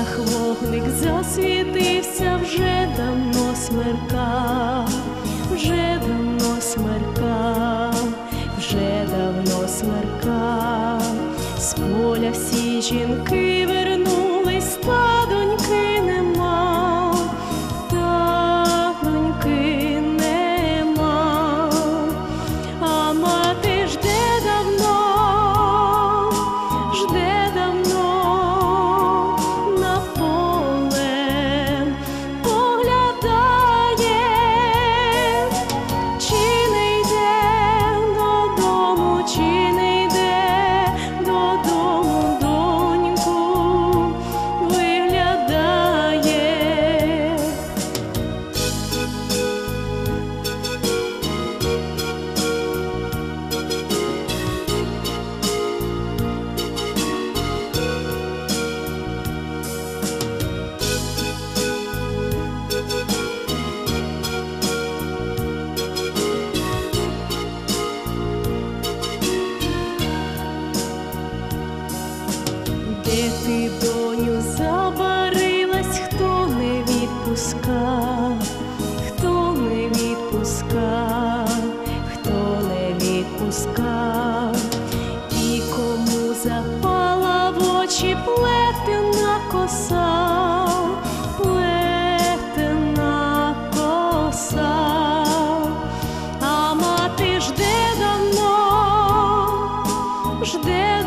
очах вогник засвітився вже давно смерка, вже давно смерка, вже давно смерка, з поля всі жінки вернув. cheese. ти, доню, забарилась, хто не відпуска, хто не відпуска, хто не відпуска, і кому запала в очі плетена коса, плетена коса, а мати жде давно, жде.